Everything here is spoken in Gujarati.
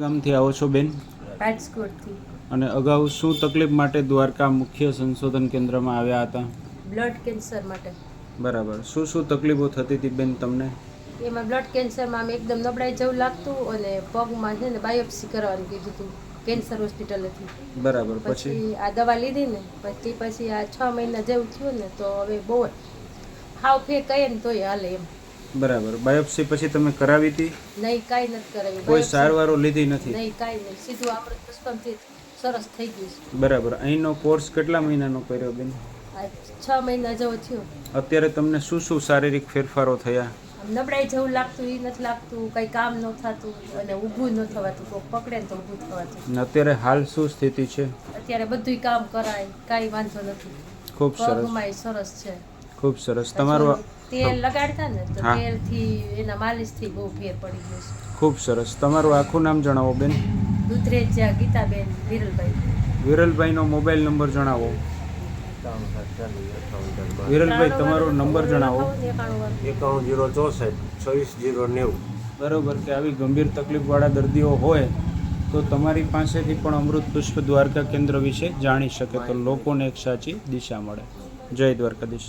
ગામથી આવો છો બેન? રાજકોટથી. અને અગાઉ શું તકલીફ માટે દ્વારકા મુખ્ય સંશોધન કેન્દ્રમાં આવ્યા હતા? બ્લડ કેન્સર માટે. બરાબર. શું શું તકલીફો થતી હતી બેન તમને? એમાં બ્લડ કેન્સરમાં આમ એકદમ નબળાઈ જેવું લાગતું અને પગમાં છે ને બાયોપ્સી કરવાનું કીધું હતું કેન્સર હોસ્પિટલેથી. બરાબર પછી? આ દવા લીધી ને પછી પછી આ છ મહિના જેવું થયું ને તો હવે બહુ હાવ ફે કહીએ ને તોય હાલે એમ. બરાબર. બાયોપ્સી પછી તમે કરાવી હતી? નહીં કાંઈ નથી કરાવી કોઈ સારવારો લીધી નથી? નહીં કાંઈ નહીં. સીધું આપણે પુષ્પમથી સરસ થઈ ગયું છે. બરાબર. અહીંનો કોર્સ કેટલા મહિનાનો કર્યો બેન? છ મહિના જેવો થયો. અત્યારે તમને શું શું શારીરિક ફેરફારો થયા? નબળાઈ જેવું લાગતું એ નથી લાગતું કંઈ કામ ન થતું અને ઊભું ન થવાતું કોઈ પકડે ને તો ઊભું થવાતું. અત્યારે હાલ શું સ્થિતિ છે? અત્યારે બધુંય કામ કરાય કાંઈ વાંધો નથી. ખૂબ સરસ. સરસ છે. ખૂબ સરસ. તમારું તેલ લગાડતા ને તો. તેલથી એના માલિશથી બહુ ફેર પડી ગયો છે. ખૂબ સરસ. તમારું આખું નામ જણાવો બેન. દૂધરેજિયા ગીતાબેન વિરલભાઈ. વિરલભાઈનો મોબાઈલ નંબર જણાવો. વિરલભાઈ તમારો નંબર જણાવો. એકાણું જીરો ચોસઠ છવ્વીસ જીરો નેવું. બરોબર કે આવી ગંભીર તકલીફવાળા દર્દીઓ હોય તો તમારી પાસેથી પણ અમૃત પુષ્પ દ્વારકા કેન્દ્ર વિશે જાણી શકે તો લોકોને એક સાચી દિશા મળે. જય દ્વારકાધીશ.